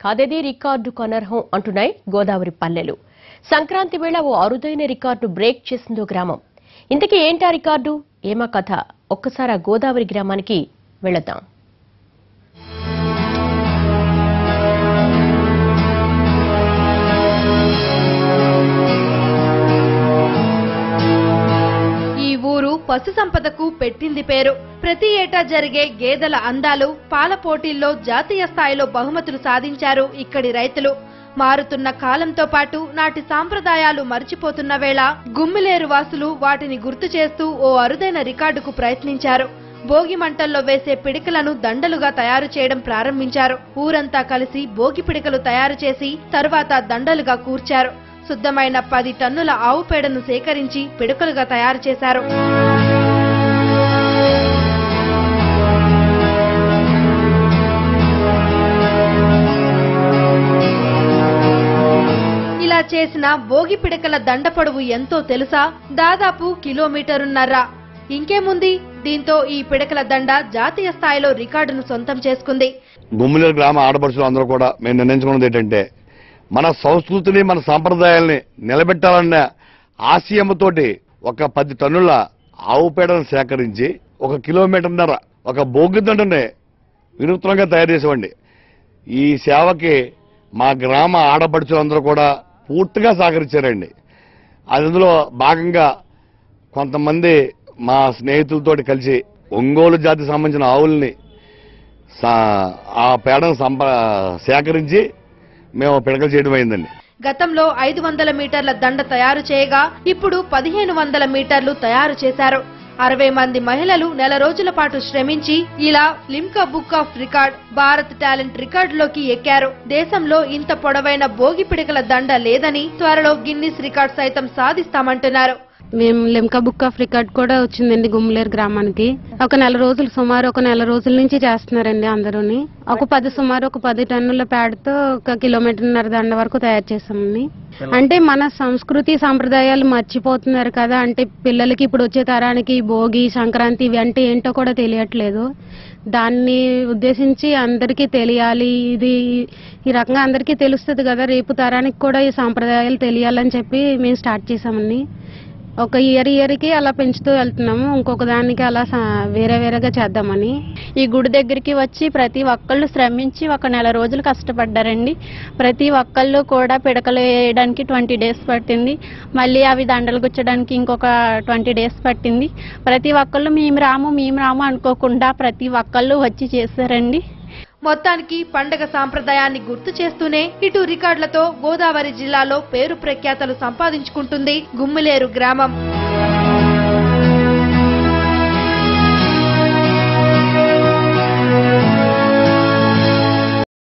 కాదేది record కనర్హం అంటున్నాయి గోదావరి పల్లెలు. సంక్రాంతి వేళ ఓ అరుదైన రికార్డు బ్రేక్ చేసిందో గ్రామం. ఇంతకీ ఏంటా రికార్డు? ఏమా కథ? ఒక్కసారి గోదావరి గ్రామానికి వెళదాం. పశు సంపదకు పెట్టింది పేరు. ప్రతి ఏటా జరిగే గేదెల అందాలు పాల పోటీల్లో జాతీయ స్థాయిలో బహుమతులు సాధించారు ఇక్కడి రైతులు. మారుతున్న కాలంతో పాటు నాటి సాంప్రదాయాలు మర్చిపోతున్న వేళ గుమ్మిలేరు వాసులు వాటిని గుర్తు చేస్తూ ఓ అరుదైన రికార్డుకు ప్రయత్నించారు. భోగి మంటల్లో వేసే పిడికలను దండలుగా తయారు చేయడం ప్రారంభించారు. ఊరంతా కలిసి భోగి పిడికలు తయారు చేసి తరువాత దండలుగా కూర్చారు. శుద్ధమైన పది టన్నుల ఆవు పేడను సేకరించి పిడుకలుగా తయారు చేశారు. చేసిన భోగి పిడకల దండ పొడవు ఎంతో తెలుసా? దాదాపు కిలోమీటరున్నర. ఇంకేముంది దీంతో ఈ పిడకల దండ జాతీయ స్థాయిలో రికార్డును సొంతం చేసుకుంది. గుమ్మిలో గ్రామ ఆడపడుచులు అందరూ కూడా మేము నిర్ణయించుకున్నది ఏంటంటే మన సంస్కృతిని మన సాంప్రదాయాల్ని నిలబెట్టాలన్న ఆశయంతోటి ఒక పది టన్నుల ఆవు పేడను సేకరించి ఒక కిలోమీటర్న్నర ఒక బోగిదండని వినూత్నంగా తయారు చేసేవండి ఈ సేవకి మా గ్రామ ఆడపడుచులందరూ కూడా పూర్తిగా సహకరించారండి. అందులో భాగంగా కొంతమంది మా స్నేహితులతో కలిసి ఒంగోలు జాతికి సంబంధించిన ఆవుల్ని సా- ఆ పేడను సంప సేకరించి మేము పిడకలు చేయడం అయిందండి. గతంలో ఐదు వందల మీటర్ల దండ తయారు చేయగా ఇప్పుడు పదిహేను వందల మీటర్లు తయారు చేశారు. అరవై మంది మహిళలు నెల రోజుల పాటు శ్రమించి ఇలా Limca book of record Bharat talent రికార్డులోకి ఎక్కారు. దేశంలో ఇంత పొడవైన భోగి పిడకల దండ లేదని త్వరలో గిన్నిస్ రికార్డ్ సైతం సాధిస్తామంటున్నారు. మేము లెమ్కా బుక్ ఆఫ్ రికార్డ్ కూడా వచ్చిందండి గుమ్మలేరు గ్రామానికి. ఒక నెల రోజులు సుమారు ఒక నెల రోజుల నుంచి చేస్తున్నారండి అందరూని. ఒక పది సుమారు ఒక పది టన్నుల పేడతో ఒక కిలోమీటర్న్నర దండ వరకు తయారు చేసామండి అంటే మన సంస్కృతి సాంప్రదాయాలు మర్చిపోతున్నారు కదా అంటే పిల్లలకి ఇప్పుడు వచ్చే తరానికి భోగి సంక్రాంతి ఇవి అంటే ఏంటో కూడా తెలియట్లేదు. దాన్ని ఉద్దేశించి అందరికీ తెలియాలి. ఇది ఈ రకంగా అందరికీ తెలుస్తుంది కదా రేపు తరానికి కూడా ఈ సాంప్రదాయాలు తెలియాలని చెప్పి మేము స్టార్ట్ చేసామండి ఒక ఇయర్ ఇయర్కి అలా పెంచుతూ వెళ్తున్నాము. ఇంకొక దానికి అలా వేరే వేరేగా చేద్దామని. ఈ గుడి దగ్గరికి వచ్చి ప్రతి ఒక్కళ్ళు శ్రమించి ఒక నెల రోజులు కష్టపడ్డారండి. ప్రతి ఒక్కళ్ళు కూడా పిడకలు వేయడానికి ట్వంటీ డేస్ పట్టింది. మళ్ళీ అవి దండలు గుచ్చడానికి ఇంకొక ట్వంటీ డేస్ పట్టింది. ప్రతి ఒక్కళ్ళు మేము రాము మేము రాము అనుకోకుండా ప్రతి ఒక్కళ్ళు వచ్చి చేశారండి. మొత్తానికి పండగ సాంప్రదాయాన్ని గుర్తు చేస్తూనే ఇటు రికార్డులతో గోదావరి జిల్లాలో పేరు ప్రఖ్యాతలు సంపాదించుకుంటుంది గుమ్మిలేరు గ్రామం.